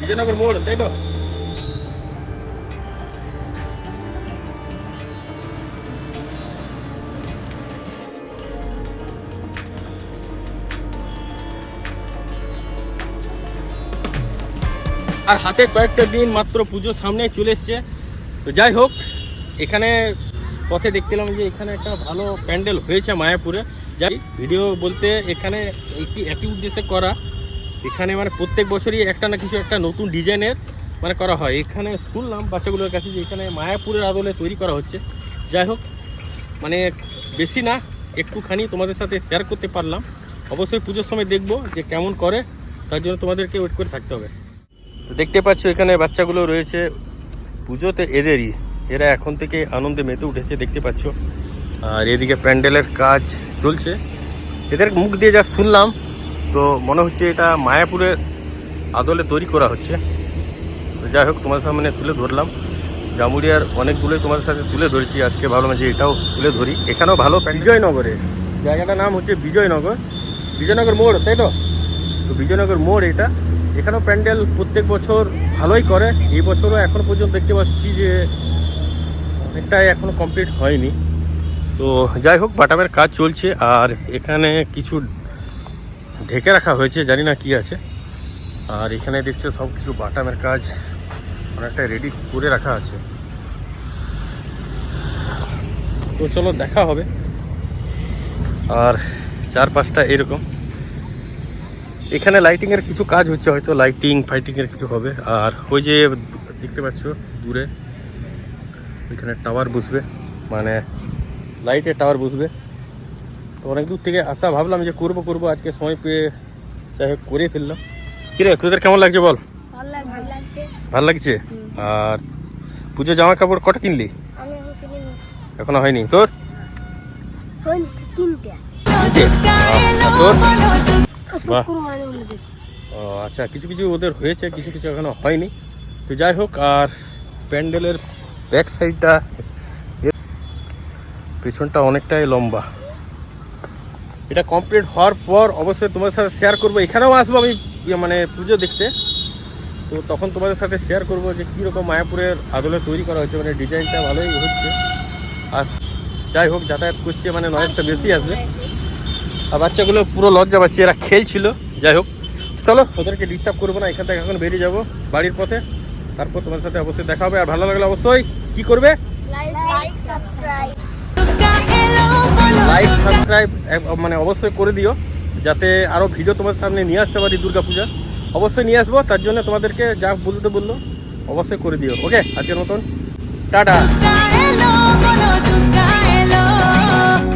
বিজয়নগর মোড়, তাই তো? আর হাতে কয়েকটা দিন মাত্র পুজো সামনে চলে এসছে। তো যাই হোক, এখানে পথে দেখছিলাম যে এখানে একটা ভালো প্যান্ডেল হয়েছে মায়াপুরে। যাই, ভিডিও বলতে এখানে একটি একই উদ্দেশ্যে করা। এখানে মানে প্রত্যেক বছরই একটা না কিছু একটা নতুন ডিজাইনের মানে করা হয়। এখানে শুনলাম বাচ্চাগুলোর কাছে যে এখানে মায়াপুরের আদলে তৈরি করা হচ্ছে। যাই হোক মানে বেশি না, একটুখানি তোমাদের সাথে শেয়ার করতে পারলাম। অবশ্যই পুজোর সময় দেখব যে কেমন করে, তার জন্য তোমাদেরকে ওয়েট করে থাকতে হবে। তো দেখতে পাচ্ছ এখানে বাচ্চাগুলো রয়েছে পুজোতে এদেরই। এরা এখন থেকে আনন্দে মেতে উঠেছে, দেখতে পাচ্ছ। আর এদিকে প্যান্ডেলের কাজ চলছে। এদের মুখ দিয়ে যা শুনলাম তো মনে হচ্ছে এটা মায়াপুরের আদলে তৈরি করা হচ্ছে। যাই হোক তোমার সামনে তুলে ধরলাম। জামুরিয়ার অনেকগুলোই তোমাদের সাথে তুলে ধরেছি। আজকে ভাবলাম যে এটাও তুলে ধরি। এখানেও ভালো বিজয়নগরে। জায়গাটার নাম হচ্ছে বিজয়নগর। বিজয়নগর মোড় তাই তো? তো বিজয়নগর মোড় এটা। এখানেও প্যান্ডেল প্রত্যেক বছর ভালোই করে। এই বছরও এখন পর্যন্ত দেখতে পাচ্ছি যে অনেকটাই এখনও কমপ্লিট হয়নি। তো যাই হোক বাটামের কাজ চলছে। আর এখানে কিছু ঢেকে রাখা হয়েছে, জানি না কি আছে। আর এখানে দেখছ সব কিছু বাটামের কাজ অনেকটা রেডি করে রাখা আছে। তো চলো দেখা হবে। আর চার পাঁচটা এরকম। এখানে লাইটিং এর কিছু কাজ হচ্ছে, হয়তো লাইটিং ফাইটিং এর কিছু হবে। আর ওই যে দেখতে পাচ্ছ দূরে ওইখানে টাওয়ার বসবে। মানে লাইটের টাওয়ার বসবে। অনেক দূর থেকে আসা ভাবলাম যে করব করব। আজকে সময় পেয়ে যাই হোক করে ফেললাম। কিরে তোদের কেমন লাগছে বল? ভালো লাগছে আর পুজো জামা কাপড় কটা কিনলি? এখন হয়নি। তোর? তোর? ও আচ্ছা কিছু কিছু ওদের হয়েছে কিছু কিছু এখনও হয়নি। তো যাই হোক আর প্যান্ডেলের ব্যাক সাইডটা পেছনটা অনেকটাই লম্বা। এটা কমপ্লিট হওয়ার পর অবশ্যই তোমাদের সাথে শেয়ার করব। এখানেও আসব আমি ইয়ে মানে পুজো দেখতে। তো তখন তোমাদের সাথে শেয়ার করব যে কীরকম মায়াপুরের আদলে তৈরি করা হচ্ছে মানে ডিজাইনটা ভালোই হচ্ছে। আর যাই হোক, যাতায়াত করছে মানে নয়েজটা বেশি আসবে। আর বাচ্চাগুলো পুরো লজ্জা পাচ্ছে, এরা খেলছিল। যাই হোক চলো, ওদেরকে ডিস্টার্ব করব না, এখান থেকে এখন বেরিয়ে যাব বাড়ির পথে। তারপর তোমার সাথে অবশ্যই দেখা হবে। আর ভালো লাগলে অবশ্যই কি করবে? সাবস্ক্রাইব মানে অবশ্যই করে দিও, যাতে আরও ভিডিও তোমার সামনে নিয়ে আসতে পারি দুর্গাপূজা। অবশ্যই নিয়ে আসব, তার জন্য তোমাদেরকে যা বলতে বলল, অবশ্যই করে দিও ওকে আজকের মতন, টাটা!